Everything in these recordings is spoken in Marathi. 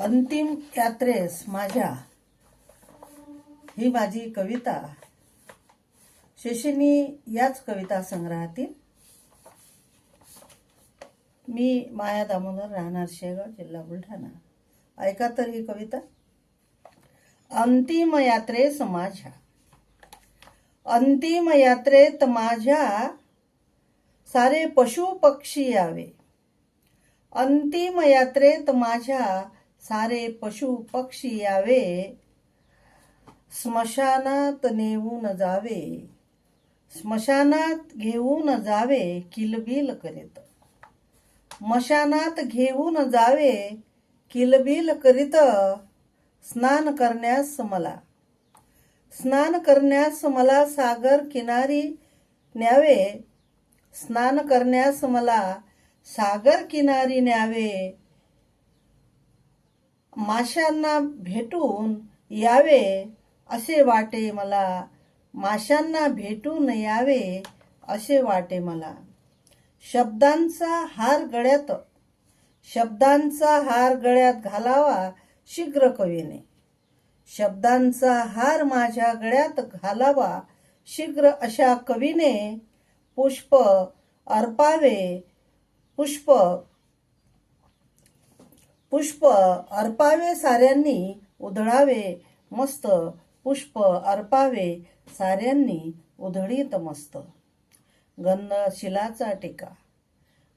अंतिम यात्रेस माझ्या ही माझी कविता. शिशिनी याच कविता संग्रहातील. मी माया दामोदर राहणार शेगाव जिल्हा बुलढाणा. ऐका तर ही कविता. अंतिम यात्रेस माझ्या. अंतिम यात्रेत माझ्या सारे पशु पक्षी यावे. अंतिम यात्रेत माझ्या सारे पशु पक्षी यावे स्मशानात नेऊन जावे स्मशानात घेऊन जावे किलबिल करीत. मशानात घेऊन जावे किलबिल करीत स्नान करण्यास मला. स्नान करण्यास मला सागर किनारी न्यावे स्नान करण्यास मला सागर किनारी न्यावे माशांना भेटून यावे असे वाटे मला. माशांना भेटून यावे असे वाटे मला. शब्दांचा हार गळ्यात शब्दांचा हार गळ्यात घालावा शीघ्र कवीने. शब्दांचा हार माझ्या गळ्यात घालावा शीघ्र अशा कवीने. पुष्प अर्पावे पुष्प पुष्प अर्पावे साऱ्यांनी उधळावे मस्त. पुष्प अर्पावे साऱ्यांनी उधळीत मस्त. गंधशिलाचा टिका.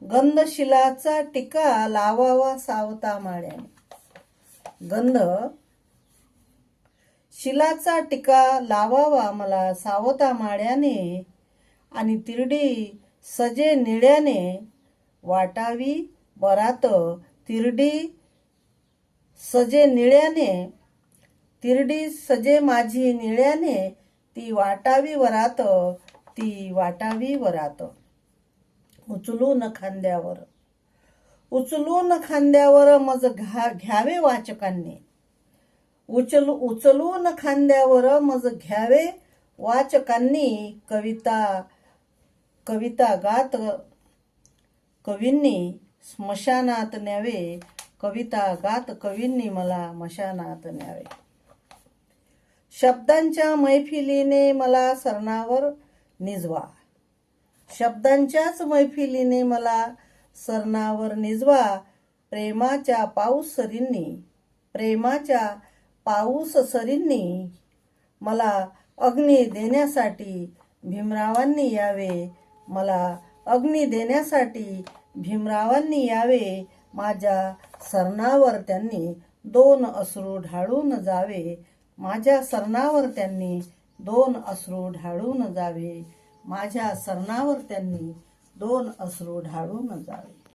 गंधशिलाचा टिका लावावा सावता माळ्याने. गंध. शिलाचा टिका लावावा मला सावता माळ्याने आणि तिरडी सजे निळ्याने वाटावी बरात तिरडी सजे निळ्याने तिरडी सजे माझी निळ्याने ती वाटावी वरात ती वाटावी वरात. उचलून खांद्यावर. उचलून खांद्यावर मज घा घ्यावे वाचकांनी. उचल उचलून खांद्यावर मज घ्यावे वाचकांनी. कविता कविता गात कवींनी स्मशानात न्यावे कविता गात कवींनी मला मशानात न्यावे. शब्दांच्या मैफिलीने मला सरणावर निजवा. शब्दांच्याच मैफिलीने मला सरणावर निजवा. प्रेमाच्या पाऊस सरींनी प्रेमाच्या पाऊस सरींनी मला अग्नी देण्यासाठी भीमरावांनी यावे. मला अग्नी देण्यासाठी भीमरावांनी यावे. माझ्या सरणावर त्यांनी दोन अश्रू ढाळून जावे. माझ्या सरणावर त्यांनी दोन अश्रू ढाळून जावे. माझ्या सरणावर त्यांनी दोन अश्रू ढाळून जावे.